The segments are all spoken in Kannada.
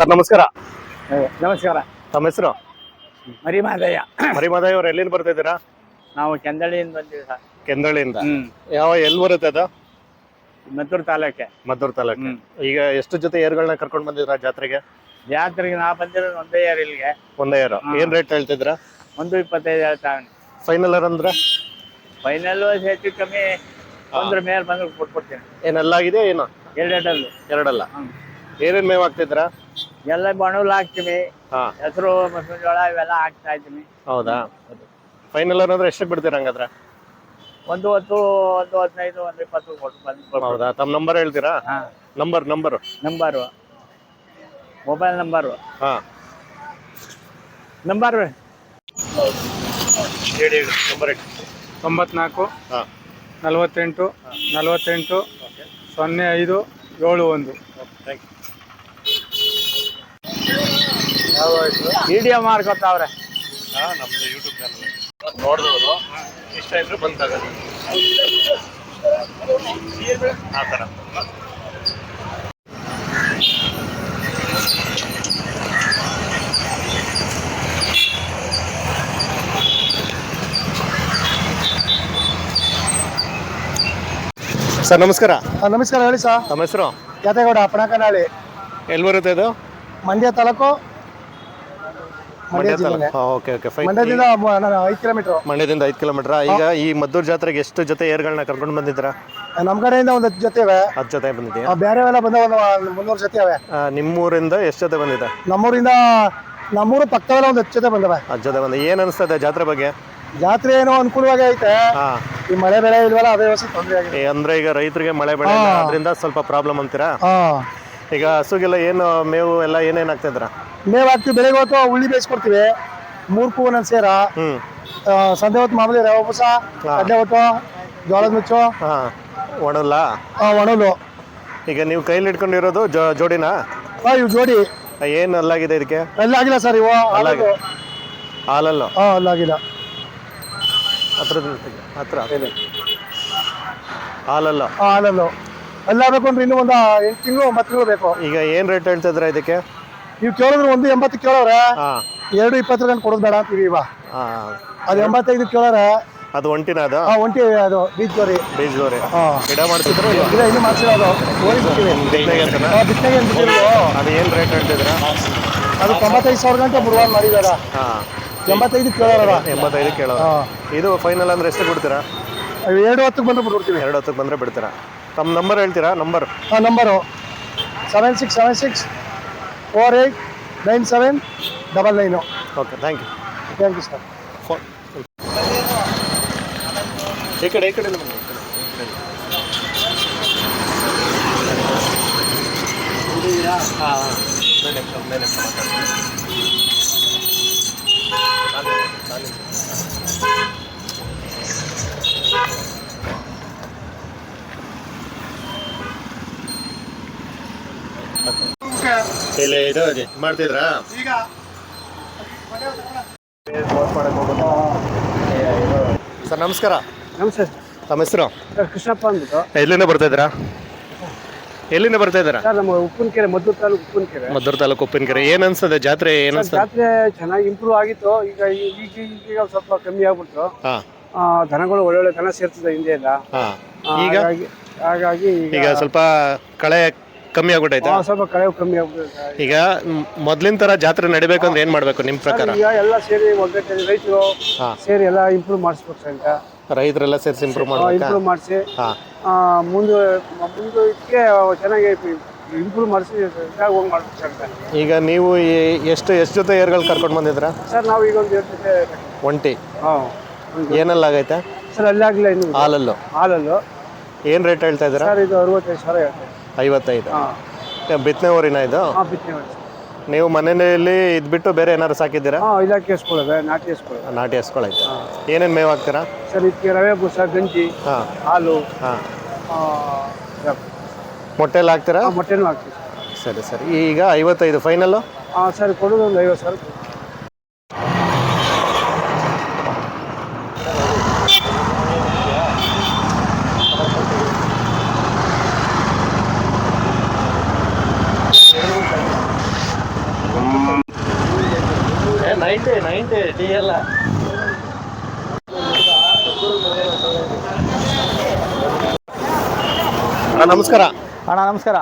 ಸರ್ ನಮಸ್ಕಾರ. ನಮಸ್ಕಾರ. ತಮ್ಮ ಹೆಸರು? ಮರಿಮಾದಯ್ಯ. ಮರಿಮಾದಯ್ಯ ಅವ್ರು ಎಲ್ಲಿಂದ ಬರ್ತಿದ್ದೀರಾ ನಾವು ಕೆಂದಳಿಯಿಂದ ಬಂದಿವಿ ಸರ್. ಕೆಂದಳಿಯಿಂದ ಯಾವ ಎಲ್ಲಿ ಬರುತ್ತೆ ಅದು? ಮದ್ದೂರು ತಾಲೂಕೆ. ಮದ್ದೂರು ತಾಲೂಕು. ಈಗ ಎಷ್ಟು ಜೊತೆ ಏರ್ಗಳನ್ನ ಕರ್ಕೊಂಡು ಬಂದಿದ್ರ ಜಾತ್ರೆಗೆ? ಜಾತ್ರೆಗೆ ನಾ ಬಂದಿರೋದು ಒಂದೇ ಏರ್ ಇಲ್ಲಿಗೆ. ಒಂದೇ ಏರು. ಹಾ. ಏನ್ ರೇಟ್ ಹೇಳ್ತಿದ್ರ ಒಂದು ಇಪ್ಪತ್ತೈದು ಹೇಳ್ತಾವೆ ಫೈನಲ್ ಅಂದ್ರೆ? ಫೈನಲ್ ಹೆಚ್ಚು ಕಮ್ಮಿ ಒಂದ್ರ ಮೇಲೆ ಬಂದ್ರೆ ಕೊಟ್ಬಿಡ್ತೀನಿ. ಏನೆಲ್ಲ ಆಗಿದೆ ಏನು? ಎರಡೆರಡಲ್ಲ. ಎರಡಲ್ಲ. ಏನೇನು ಮೇವ್ ಹಾಕ್ತಿದ್ರ ಎಲ್ಲ ಬಣವಲ್ ಹಾಕ್ತೀವಿ. ಹಾ. ಹೆಸರು ಮಸೂರ ಜೋಳ ಇವೆಲ್ಲ ಹಾಕ್ತಾ ಇದ್ದೀನಿ ಹೌದಾ? ಫೈನಲ್ ಅಂದ್ರೆ ಎಷ್ಟಕ್ಕೆ ಬಿಡ್ತೀರ ಹಂಗಾದ್ರೆ? ಒಂದು ಹತ್ತು ಒಂದು ಹದಿನೈದು ಒಂದು ಇಪ್ಪತ್ತು ಕೊಟ್ಟು ಬಂದು ಹೌದಾ? ತಮ್ಮ ನಂಬರ್ ಹೇಳ್ತೀರಾ? ಹಾ. Number number number mobile number ಹಾ. ನಂಬರ್ ಹೇಳಿ ಹೇಳಿ ನಂಬರ್ ಹೇಳಿ. ತೊಂಬತ್ನಾಲ್ಕು ಹಾ. ನಲವತ್ತೆಂಟು ನಲವತ್ತೆಂಟು ಸೊನ್ನೆ ಐದು ಏಳು ಒಂದು. ಥ್ಯಾಂಕ್ ವಿಡಿಯೋ ಮಾಡ್ಕೊತಾವ್ರೆ. ನಮ್ದು ಯೂಟ್ಯೂಬ್ ಚಾನಲ್ ನೋಡಿದವರು ಇಷ್ಟ ಇದ್ರೆ ಆ ಥರ. ಸರ್ ನಮಸ್ಕಾರ. ನಮಸ್ಕಾರ ಹೇಳಿ ಸರ್. ತಮ್ಮ ಹೆಸರು? ಯಾತೇಗೌಡ ಪಣಕನಾಳಿ ಎಲ್ಲಿ ಬರುತ್ತೆ ಇದು? Mandya taluk Mandya Mandya okay okay. Fine ಮಂಡ್ಯದಿಂದ ಐದು ಕಿಲೋಮೀಟರ್. ಮಂಡ್ಯದಿಂದ ಐದು ಕಿಲೋಮೀಟರ್? ಈಗ ಈ ಮದ್ದೂರ್ ಜಾತ್ರೆಗೆ ಎಷ್ಟು ಜೊತೆ ಏರ್ಗಳನ್ನ ಕರ್ಕೊಂಡು ಬಂದಿದ್ದೀರಾ? ನಮ್ಮ ಕಡೆಯಿಂದ ಒಂದು ಹತ್ತು ಜೊತೆ ಇವೆ. ಹತ್ತು ಜೊತೆ ಬಂದಿದ್ದೀವಿ ಬೇರೆ ಎಲ್ಲ ಬಂದ ಒಂದು ಮುನ್ನೂರು ಜೊತೆ ಇವೆ. ಆ, ನಿಮ್ಮೂರಿಂದ ಎಷ್ಟು ಜೊತೆ ಬಂದಿದೆ? ನಮ್ಮೂರಿಂದ ನಮ್ಮೂರು ಪಕ್ಕದಲ್ಲ ಒಂದು ಹತ್ತು ಜೊತೆ ಬಂದವೆ. ಹತ್ತು ಜೊತೆ ಬಂದ ಏನು ಅನಿಸ್ತದೆ ಜಾತ್ರೆ ಬಗ್ಗೆ? ಜಾತ್ರೆ ಏನೋ ಅನುಕೂಲವಾಗಿ ಐತೆ. ಹಾ. ಈ ಮಳೆ ಬೆಳೆ ಇಲ್ವಲ್ಲ ಅದೇ ವ್ಯವಸ್ಥೆ ತೊಂದರೆ ಆಗಿದೆ. ಅಂದ್ರೆ ಈಗ ರೈತರಿಗೆ ಮಳೆ ಬೆಳೆ ಇಲ್ಲ, ಅದ್ರಿಂದ ಸ್ವಲ್ಪ ಪ್ರಾಬ್ಲಮ್ ಅಂತೀರಾ? ಹಾ. ಈಗ ಹಸುಗೆಲ್ಲ ಏನು ಮೇವು ಎಲ್ಲ ಏನೇನು ಹಾಕ್ತಿದ್ರ ಮೇವು ಹಾಕ್ತಿವಿ ಬೆಳಿಗ್ಗೆ ಹೊತ್ತು ಉಳ್ಳಿ ಬೇಯಿಸ್ಕೊಡ್ತೀವಿ. ಮೂರು ಕೂ ಒಂದೊಂದು ಸೇರ. ಆ, ಸಂಜೆ ಹೊತ್ತು ಮಾಮೂಲಿ ರವೆ ಉಪಸ ಕಡಲೆ ಹೊತ್ತು ಜೋಳದ ನುಚ್ಚು ಹಾ. ಒಣಲ್ಲ ಆ, ಒಣಲು ಈಗ ನೀವು ಕೈಲಿ ಇಟ್ಕೊಂಡಿರೋದು ಜೋ ಜೋಡಿನಾ? ಆ, ಇವು ಜೋಡಿ. ಏನು ಅಲ್ಲಾಗಿದೆ ಇದಕ್ಕೆ? ಅಲ್ಲಾಗಿಲ್ಲ ಸರ್ ಇವು ಅಲ್ಲಾಗಿದೆ ಹಾಲಲ್ಲು? ಹಾಂ ಅಲ್ಲಾಗಿಲ್ಲ ಹತ್ರ ಹತ್ರ ಹಾಲಲ್ಲ? ಆ, ಹಾಲಲ್ಲು. ಅಲ್ಲಾಗಬೇಕು ಅಂದ್ರೆ ಇನ್ನೂ ಒಂದು ಎಂಟು ತಿಂಗಳು ಒಂಬತ್ತು ತಿಂಗಳು ಬೇಕು. ಈಗ ಏನು ರೇಟ್ ಹೇಳ್ತಿದ್ರ ಇದಕ್ಕೆ? ನೀವು ಕೇಳಿದ್ರೆ ಒಂದು ಎಂಬತ್ತು ಕೇಳೋರ ಹಾ. ಎರಡು ಇಪ್ಪತ್ತರ ಗಂಟೆ ಕೊಡೋದು ಬೇಡ ಅಂತೀವಿ ಇವ ಹಾ. ಅದು ಎಂಬತ್ತೈದು ಕೇಳೋರೆ ಅದು ಒಂಟಿನ ಅದು? ಆ ಒಂಟಿ ಅದು ಬೀಚ್ ಜೋರಿ ಬೀಚ್ ಗೋರಿ ಗಿಡ ಮಾಡ್ತಿದ್ರು ಇಲ್ಲ ಇನ್ನೂ ಅದು. ಓರಿ ಬಿಡ್ತೀವಿ ಬಿತ್ತನೆಗೆ ಅದು ಏನು ರೇಟ್ ಹೇಳ್ತಿದ್ರ ಅದು ತೊಂಬತ್ತೈದು ಸಾವಿರ ಗಂಟೆ ಮುರುವಾರ ಮಾಡಿದಾರ. ಹಾ. ಎಂಬತ್ತೈದು ಕೇಳೋರ ಎಂಬತ್ತೈದು ಕೇಳೋರ. ಹಾ. ಇದು ಫೈನಲ್ ಅಂದ್ರೆ ಎಷ್ಟು ಬಿಡ್ತೀರಾ? ಎರಡು ಹೊತ್ತಿಗೆ ಬಂದ್ರೆ ಬಿಡ್ತೀವಿ ಎರಡು ಹೊತ್ತಿಗೆ ಬಂದರೆ ಬಿಡ್ತೀರಾ? ತಮ್ಮ ನಂಬರ್ ಹೇಳ್ತೀರಾ? ನಂಬರ್ ಆ number seven six seven six four eight nine seven double nine okay thank you thank you sir phone ಈ ಕಡೆ ಈ ಕಡೆ ಬನ್ನಿ, ಈ ಕಡೆ. ಹಾ, ಹಾ. ಮೇಲೆ ಎತ್ತು, ಮೇಲೆ ಎತ್ತು ಮಾತಾಡಿ. ನಾನು- ನಾನು- ಇಲ್ಲಿ ಇದು ಇದೆ. ಮಾಡ್ತಿದ್ರಾ? ಸರ್ ನಮಸ್ಕಾರ. ನಮಸ್ತೆ ತಮ್ಮ ಹೆಸರು? ಸರ್ ಕೃಷ್ಣಪ್ಪ ಅಂದ್ಬಿಟ್ಟು. ಎಲ್ಲಿಂದ ಬರ್ತಾ ಇದ್ದೀರಾ? ಎಲ್ಲಿಂದ ಬರ್ತಾ ಇದ್ದೀರಾ? ಸರ್ ನಮ್ಮ ಉಪ್ಪಿನಕೆರೆ ಮದ್ದೂರು ತಾಲೂಕು ಉಪ್ಪಿನಕೆರೆ. ಮದ್ದೂರು ತಾಲೂಕು ಉಪ್ಪಿನಕೆರೆ. ಏನ್ ಅನ್ಸ್ತದೆ ಜಾತ್ರೆ ಏನ್ ಅನ್ಸ್ತದೆ ಜಾತ್ರೆ ಚೆನ್ನಾಗಿ ಇಂಪ್ರೂವ್ ಆಗಿತ್ತು. ಈಗ ಈಗ ಈಗ ಸ್ವಲ್ಪ ಕಮ್ಮಿ ಆಗ್ಬಿಡ್ತು ಹಾ. ಆ, ದನಗಳು ಒಳ್ಳೊಳ್ಳೆ ದನ ಸೇರ್ತದೆ ಹಿಂದೆ ಎಲ್ಲ ಹಾ ಈಗ? ಹಾಗಾಗಿ ಹಾಗಾಗಿ ಈಗ ಈಗ ಸ್ವಲ್ಪ ಕಳೆ ಕಮ್ಮಿ ಆಗ್ಬಿಟ್ಟೈತೆ? ಸ್ವಲ್ಪ ಕಳೆ ಕಮ್ಮಿ ಆಗ್ಬಿಡುತ್ತೆ ಈಗ ಮೊದ್ಲಿನ ತರ ಜಾತ್ರೆ ನಡಿಬೇಕಂದ್ರೆ ಏನ್ ಮಾಡ್ಬೇಕು ನಿಮ್ ಪ್ರಕಾರ? ಈಗ ಎಲ್ಲ ಸೇರಿ ಒಗ್ಗಟ್ಟಿನ ರೈತರು. ಸೇರಿ ಎಲ್ಲ ಇಂಪ್ರೂವ್ ಮಾಡಿಸ್ಬೇಕು ಅಂತ ರೈತರೆಲ್ಲ ಸೇರಿಸಿ ಇಂಪ್ರೂವ್ ಮಾಡ್ಬೇಕಾ? ಇಂಪ್ರೂವ್ ಮಾಡಿಸಿ. ಹಾ. ಮುಂದೆ ಮುಂದೆ ಇದಕ್ಕೆ ಚೆನ್ನಾಗಿ ಇಂಪ್ರೂವ್ ಮಾಡಿಸಿ ಹೋಗಿ ಮಾಡ್ಬೇಕು ಅಂತ ಈಗ. ನೀವು ಈ- ಎಷ್ಟು ಎಷ್ಟು ಜೊತೆ ಏರ್ಗಳು ಕರ್ಕೊಂಡು ಬಂದಿದ್ರ? ಸರ್ ನಾವು ಈಗ ಒಂದು ಜೊತೆ ಒಂಟಿ? ಹಾಂ. ಏನೆಲ್ಲ ಆಗೈತೆ? ಸರ್ ಅಲ್ಲಿ ಆಗಲಿಲ್ಲ ಇನ್ನು. ಹಾಲಲ್ಲು? ಹಾಲಲ್ಲು. ಏನ್ ರೇಟ್ ಹೇಳ್ತಾ ಇದ್ದೀರಾ? ಸರ್ ಇದು ಅರವತ್ತೈದು ಸಾವಿರ ಹೇಳ್ತಾರೆ ಐವತ್ತೈದು. ಹಾಂ. ಬಿತ್ತನೆ ಊರಿನ ಇದು? ಹಾಂ ಬಿತ್ತನೆ ನೀವು ಮನೆಯಲ್ಲಿ ಇದ್ಬಿಟ್ಟು ಬೇರೆ ಏನಾದ್ರು ಸಾಕಿದ್ದೀರಾ? ಹಾಂ ಇಲಾಖೆ ಎಸ್ಕೊಳ್ಳೋದು ನಾಟಿ ಎಸ್ಕೊಳ್ಳೋದು ನಾಟಿ ಹಸ್ಕೊಳೈತೆ ಏನೇನು ಮೇವು ಹಾಕ್ತೀರಾ ಸರ್ ಇದಕ್ಕೆ ರವೆ ಬೂಸ ಗಂಜಿ ಹಾಂ. ಹಾಲು ಹಾಂ. ಆ, ಮೊಟ್ಟೆ ಎಲ್ಲ ಹಾಕ್ತೀರಾ? ಮೊಟ್ಟೆನೂ ಹಾಕ್ತೀವಿ ಸರ್. ಸರಿ ಸರಿ. ಈಗ ಐವತ್ತೈದು ಫೈನಲ್ಲು? ಹಾಂ ಸರ್ ಕೊಡೋದು ಒಂದು ಐವತ್ತು ಸಾವಿರ ಕೊಡಿ. ನೈಂಟಿ ನೈಂಟಿ ಟಿ ಎಲ್ಲ ಅಣ್ಣ ನಮಸ್ಕಾರ. ಅಣ್ಣ ನಮಸ್ಕಾರ.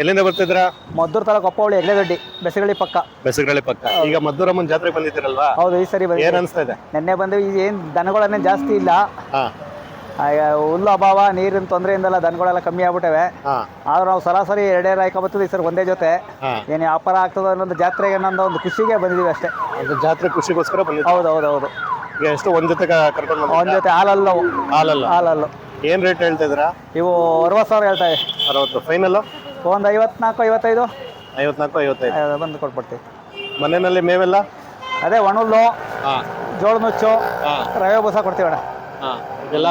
ಎಲ್ಲಿಂದ ಬರ್ತಿದ್ರ ಮದ್ದೂರ್ ತಾಲೂಕು ಅಪ್ಪವಳಿ ಎಗ್ಲೆದೊಡ್ಡಿ ಬೆಸಗಳಿ ಪಕ್ಕ. ಬೆಸಗಳಿ ಪಕ್ಕ. ಈಗ ಮದ್ದೂರಮ್ಮನ ಜಾತ್ರೆ ಬಂದಿದ್ದೀರಲ್ವಾ? ಹೌದು ಈ ಸರಿ ಬಂದಿದೆ ಏನ್ ಅನ್ಸ್ತಾ ಇದೆ? ನಿನ್ನೆ ಬಂದು ಏನ್ ಏನು ದನಗಳನ್ನೇ ಜಾಸ್ತಿ ಇಲ್ಲ. ಹುಲ್ಲು ಅಭಾವ ನೀರಿನ ತೊಂದರೆಯಿಂದೆಲ್ಲ ದನಗಳೆಲ್ಲ ಕಮ್ಮಿ ಆಗ್ಬಿಟ್ಟವೆ. ಆದ್ರೆ ನಾವು ಸರಾಸರಿ ಎರಡೇ ರಾಯ್ಕ ಈ ಸರ್ ಒಂದೇ ಜೊತೆ. ಏನು ವ್ಯಾಪಾರ ಆಗ್ತದ ಅನ್ನೋದು ಜಾತ್ರೆಗೆ ಅನ್ನೋ ಒಂದು ಖುಷಿಗೆ ಬಂದಿದ್ದೀವಿ ಅಷ್ಟೇ. ಜಾತ್ರೆ ಖುಷಿಗೋಸ್ಕರ ಹೌದು ಹೌದು ಹೌದು. ಎಷ್ಟು ಒಂದ್ ಜೊತೆ ಕರ್ಕೊಂಡು ಒಂದ್ ಜೊತೆ ಹಾಲಲ್ಲ. ಹಾಲಲ್ಲ. ಹಾಲಲ್ಲ. ಏನ್ ರೇಟ್ ಹೇಳ್ತಾ ಇದ್ದೀರಾ? ಇವು ಅರವತ್ತು ಸಾವಿರ ಹೇಳ್ತಾ ಅರವತ್ತು. ಫೈನಲ್ ಒಂದು ಐವತ್ನಾಲ್ಕು ಐವತ್ತೈದು. ಐವತ್ನಾಲ್ಕು ಐವತ್ತೈದು. ಬಂದು ಕೊಟ್ಬಿಡ್ತೀವಿ. ಮನೆಯಲ್ಲಿ ಮೇವೆಲ್ಲ? ಅದೇ ಒಣಹುಲ್ಲು ಹಾ. ಜೋಳ ನುಚ್ಚು ರವೆ ಬೂಸ ಕೊಡ್ತೀವಿ ಅಣ್ಣ. ಹಾ ಇದೆಲ್ಲ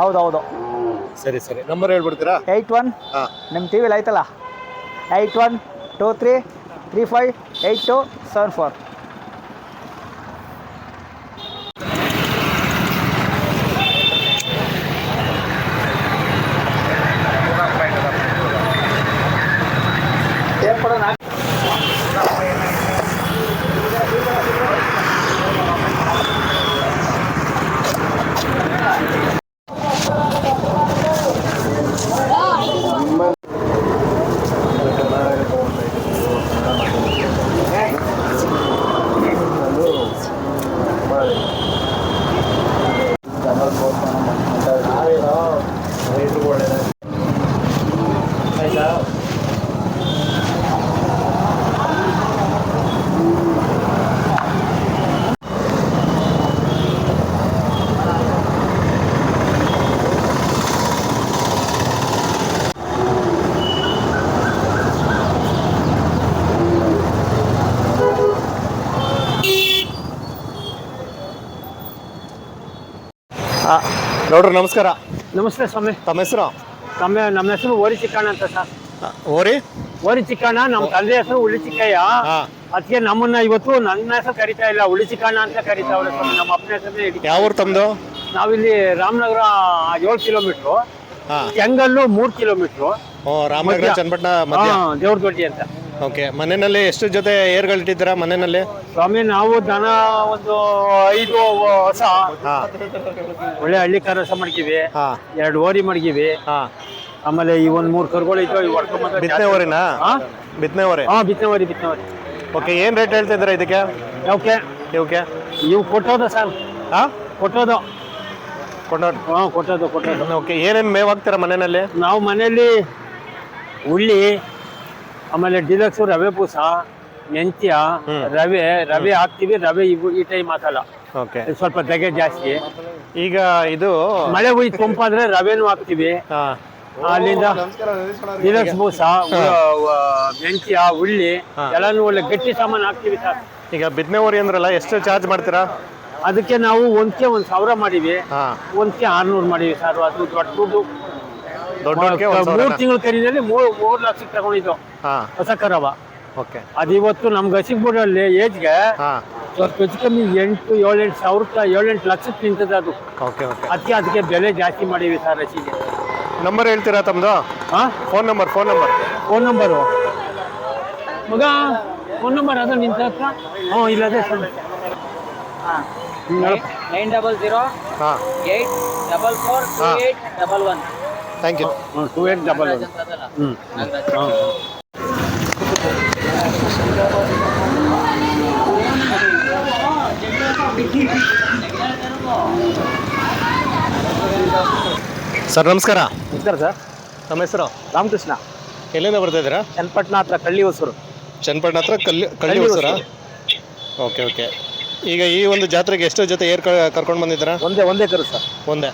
ಹೌದು ಹೌದು ಸರಿ ಸರಿ. ನಂಬರ್ ಹೇಳ್ಬಿಡ್ತೀರಾ? ಏಯ್ಟ್ ಒನ್ ಹಾ. ನಿಮ್ಮ ಟಿ ವಿಲಿ ಆಯ್ತಲ್ಲ? Eight one two three three five eight two seven four. ನೋಡ್ರಿ ನಮಸ್ಕಾರ. ನಮಸ್ತೆ ಸ್ವಾಮಿ. ತಮ್ಮ ಹೆಸರು? ತಮ್ಮ ನಮ್ಮ ಹೆಸರು ಓರಿ ಚಿಕ್ಕಣ್ಣ ಅಂತ ಸರ್. ಓರಿ? ಓರಿ ಚಿಕ್ಕಣ್ಣ ನಮ್ಮ ತಂದೆ ಹೆಸರು ಉಳಿ ಚಿಕ್ಕಯ್ಯ. ಹಾ. ಅದಕ್ಕೆ ನಮ್ಮನ್ನ ಇವತ್ತು ನನ್ನ ಹೆಸರು ಕರಿತಾ ಇಲ್ಲ ಉಳಿ ಚಿಕ್ಕಣ್ಣ ಅಂತ ಕರಿತಾವ್ರೆ ಸ್ವಾಮಿ. ನಮ್ಮ ಅಪ್ಪನ ಹೆಸರು ಹಿಡಿತಾ ಯಾವ ಊರು ತಮ್ಮದು ನಾವಿಲ್ಲಿ ರಾಮನಗರ ಏಳು ಕಿಲೋಮೀಟ್ರು. ಹಾ. ಕೆಂಗಲ್ಲು ಮೂರು ಕಿಲೋಮೀಟ್ರು. ರಾಮನಗರ. ಚನ್ನಪಟ್ಟಣ ಮಧ್ಯ. ದೇವ್ರ ದೊಡ್ಡಿ ಅಂತ. ಓಕೆ ಮನೆಯಲ್ಲಿ ಎಷ್ಟು ಜೊತೆ ಏರ್ಗಳಿಟ್ಟಿದ್ದೀರಾ ಮನೆಯಲ್ಲಿ? ಸ್ವಾಮಿ ನಾವು ದನ ಒಂದು ಐದು ಹೊಸ. ಹಾ. ಒಳ್ಳೆ ಹಳ್ಳಿ ಕರಸ ಮಡಗಿವಿ ಹಾ. ಎರಡು ಓರಿ ಮಡಗಿವಿ ಹಾ. ಆಮೇಲೆ ಈ ಒಂದ್ ಮೂರ್ ಕರುಗಳು ಇವು ಹೊಡ್ಕೊಂಬಂದು ಬಿತ್ತನೆ ಓರಿನಾ? ಹಾ ಬಿತ್ತನೆ ಓರಿ? ಹಾ ಬಿತ್ತನೆ ಓರಿ ಬಿತ್ತನೆ ಓರಿ. ಓಕೆ ಏನ್ ರೇಟ್ ಹೇಳ್ತಿದ್ದೀರಾ ಇದಕ್ಕೆ? ಓಕೆ ಇವಕ್ಕೆ ಇವು ಕೊಟ್ಟೋದು ಸರ್. ಹಾ ಕೊಟ್ಟೋದು. ಹಾ ಕೊಟ್ಟೋದು ಕೊಟ್ಟೋದು. ಓಕೆ ಏನೇನು ಮೇವ್ ಹಾಕ್ತೀರಾ ಮನೆಯಲ್ಲಿ? ನಾವು ಮನೆಯಲ್ಲಿ ಉಳ್ಳಿ ಆಮೇಲೆ ಡಿಲಕ್ಸ್ ರವೆ ಪೂಸ ಮೆಂತ್ಯ ರವೆ ರವೆ ಹಾಕ್ತಿವಿ ರವೆ ಇವು ಈ ಟೈಮ್ ಹಾಕಲ್ಲ. ಓಕೆ. ಸ್ವಲ್ಪ ದಗೆ ಜಾಸ್ತಿ. ಈಗ ಇದು ಮಳೆ ಹುಯ್ ತುಂಪಾದ್ರೆ ರವೆನೂ ಹಾಕ್ತಿವಿ. ಅಲ್ಲಿಂದ ಡಿಲಕ್ಸ್ ಪೂಸ ಮೆಂತ್ಯ ಉಳ್ಳಿ ಎಲ್ಲಾನು ಒಳ್ಳೆ ಗಟ್ಟಿ ಸಾಮಾನು ಹಾಕ್ತಿವಿ ಸರ್. ಈಗ ಬಿದ್ನೆ ಓರಿ ಅಂದ್ರಲ್ಲ ಎಷ್ಟು ಚಾರ್ಜ್ ಮಾಡ್ತೀರಾ? ಅದಕ್ಕೆ ನಾವು ಒಂದ್ಕೆ ಒಂದ್ ಸಾವಿರ ಮಾಡಿವಿ. ಒಂದ್ಕೆ ಆರ್ನೂರು ಮಾಡಿವಿ ಸರ್ ಅದು ದೊಡ್ಡ ದುಡ್ಡು. ದೊಡ್ಡವ್ರಿಗೆ ಮೂರು ತಿಂಗಳು ಕರಿನಲ್ಲಿ ಮೂರು ಮೂರು ಲಕ್ಷಕ್ಕೆ ತಗೊಂಡಿದ್ದು. ಹಾ. ಹೊಸ ಕರವ. ಓಕೆ. ಅದು ಇವತ್ತು ನಮ್ಗೆ ಹಸಿಗ್ಬಿಡಲ್ಲಿ ಏಜ್ಗೆ ಹಾ. ಸ್ವಲ್ಪ ಹೆಚ್ಚು ಕಮ್ಮಿ ಎಂಟು ಏಳೆಂಟು ಸಾವಿರ ಏಳೆಂಟು ಲಕ್ಷಕ್ಕೆ ನಿಂತದ ಅದು. Okay okay. ಅದಕ್ಕೆ ಅದಕ್ಕೆ ಬೆಲೆ ಜಾಸ್ತಿ ಮಾಡೀವಿ ಸರ್ ಹಸಿಗೆ ನಂಬರ್ ಹೇಳ್ತೀರಾ ತಮ್ಮದು ಹಾಂ? Phone number phone number. Phone number. ಮಗ ಫೋನ್ ನಂಬರ್ ಅದು ನಿಂತ ಹತ್ರ? ಹ್ಞೂ ಇಲ್ಲದೆ ಸರ್. ನೈನ್ ಡಬಲ್ ಜೀರೋ ಹಾಂ. Eight double four eight double one. Thank you two eight double ಹ್ಞೂ ಹಾಂ ಸರ್ ನಮಸ್ಕಾರ. ನಮಸ್ಕಾರ ಸರ್. ನಮ್ಮ ಹೆಸರು? ರಾಮಕೃಷ್ಣ. ಎಲ್ಲಿಂದ ಬರ್ತಾ ಇದ್ದೀರಾ? ಚನ್ನಪಟ್ಟಣ ಹತ್ರ ಕಳ್ಳಿ ಹೊಸರು. ಚನ್ನಪಟ್ಟಣ ಹತ್ರ ಕಲ್ಲಿ ಕಳ್ಳಿ ಹೊಸರ? Okay okay. ಈಗ ಈ ಒಂದು ಜಾತ್ರೆಗೆ ಎಷ್ಟು ಜೊತೆ ಏರ್ ಕರ್ಕೊಂಡು ಬಂದಿದ್ದೀರಾ? ಒಂದೇ ಒಂದೇ ಕರು ಸರ್. ಒಂದೇ?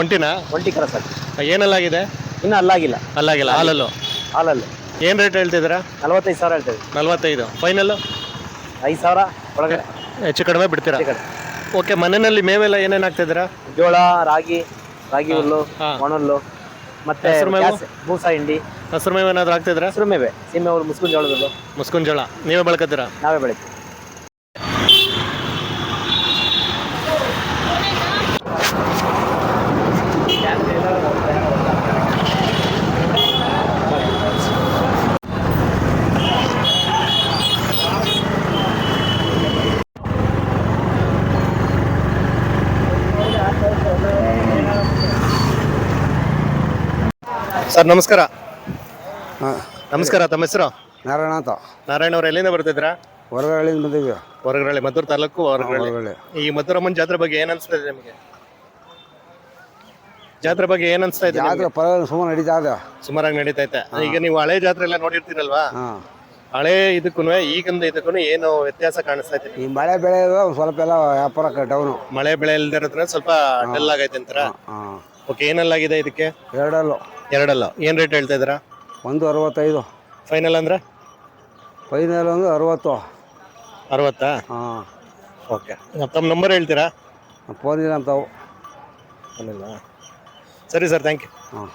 ಒಂಟಿನ? ಒಂಟಿ ಕರ ಸರ್. ಏನೆಲ್ಲಾಗಿದೆ? ಇನ್ನು ಅಲ್ಲಾಗಿಲ್ಲ. ಅಲ್ಲಾಗಿಲ್ಲ ಹಾಲಲ್ಲು. ಹಾಲಲ್ಲಿ? ಏನು ರೇಟ್ ಹೇಳ್ತಿದ್ದೀರಾ? ನಲ್ವತ್ತೈದು ಸಾವಿರ ಹೇಳ್ತೇವೆ ನಲ್ವತ್ತೈದು. ಫೈನಲ್ಲು ಐದು ಸಾವಿರ ಒಳಗಡೆ ಹೆಚ್ಚು ಕಡಿಮೆ ಬಿಡ್ತೀರಾ? ಕಡಿಮೆ. ಓಕೆ ಮನೆಯಲ್ಲಿ ಮೇವೆಲ್ಲ ಏನೇನು ಹಾಕ್ತಿದ್ದೀರಾ? ಜೋಳ ರಾಗಿ ರಾಗಿ ಹುಲ್ಲು ಹಾ. ಒಣಹುಲ್ಲು ಮತ್ತೆ ಹೆಸ್ರು ಮೇವು? ಗ್ಯಾಸ್, ಬೂಸ ಹಿಂಡಿ. ಹಸಿರು ಮೇವು ಏನಾದರೂ ಹಾಕ್ತಿದ್ದೀರಾ? ಹಸಿರು ಮೇವೆ. ಸೀಮೆ ಹುಲ್ಲು ಮುಸ್ಕಿನ ಜೋಳದಲ್ಲು ಮುಸ್ಕುನ್ ಜೋಳ. ನೀವೇ ಬೆಳ್ಕೊತೀರಾ? ನಾವೇ ಬೆಳಿತೀವಿ. ಸರ್ ನಮಸ್ಕಾರ. ನಮಸ್ಕಾರ ತಮ್ಮ ಹೆಸರು? ನಾರಾಯಣ ಅಂತ. ನಾರಾಯಣ ಅವ್ರು ಎಲ್ಲಿಂದ ಬರ್ತಿದ್ರಾ ಹೊರಗಡೆಯಿಂದ ಬಂದಿದ್ವಿ ಹೊರಗಡೆ ಮದ್ದೂರು ತಾಲೂಕು ಹೊರಗಡೆ. ಈ ಮದ್ದೂರಮ್ಮನ ಜಾತ್ರೆ ಬಗ್ಗೆ ಏನ್ ಅನ್ಸ್ತಾ ಇದೆ ನಿಮಗೆ? ಜಾತ್ರೆ ಬಗ್ಗೆ ಏನ್ ಅನ್ಸ್ತಾ ಇದೆ ಜಾತ್ರೆ ಪರ ಸುಮಾರು ನಡೀತಾ ಇದೆ. ಸುಮಾರಾಗಿ ನಡೀತಾ ಐತೆ ಈಗ ನೀವು ಹಳೆ ಜಾತ್ರೆ ಎಲ್ಲ ನೋಡಿರ್ತೀರಲ್ವಾ ಹಳೆ ಇದಕ್ಕೂ ಈಗಿಂದ ಇದಕ್ಕೂ ಏನು ವ್ಯತ್ಯಾಸ ಕಾಣಿಸ್ತಾ ಇದೆ ಈ ಮಳೆ ಬೆಳೆ ಸ್ವಲ್ಪ ಎಲ್ಲ ವ್ಯಾಪಾರ ಡೌನು ಮಳೆ ಬೆಳೆ ಇಲ್ದಿರೋದ್ರೆ ಸ್ವಲ್ಪ ಡಲ್ ಆಗೈತೆ ಅಂತಾರ? ಓಕೆ ಏನಲ್ಲಾಗಿದೆ ಇದಕ್ಕೆ? ಎರಡಲ್ಲು. ಎರಡಲ್ಲ. ಏನು ರೇಟ್ ಹೇಳ್ತಾ ಇದ್ದೀರಾ? ಒಂದು ಅರವತ್ತೈದು. ಫೈನಲ್ ಅಂದರೆ? ಫೈನಲ್ ಒಂದು ಅರವತ್ತು. ಅರವತ್ತಾ? ಹಾಂ. ಓಕೆ ತಮ್ಮ ನಂಬರ್ ಹೇಳ್ತೀರಾ? ಫೋನ್ ಇಲ್ಲ ಅಂತಾವು ಇಲ್ಲ. ಸರಿ ಸರ್ ಥ್ಯಾಂಕ್ ಯು ಹಾಂ.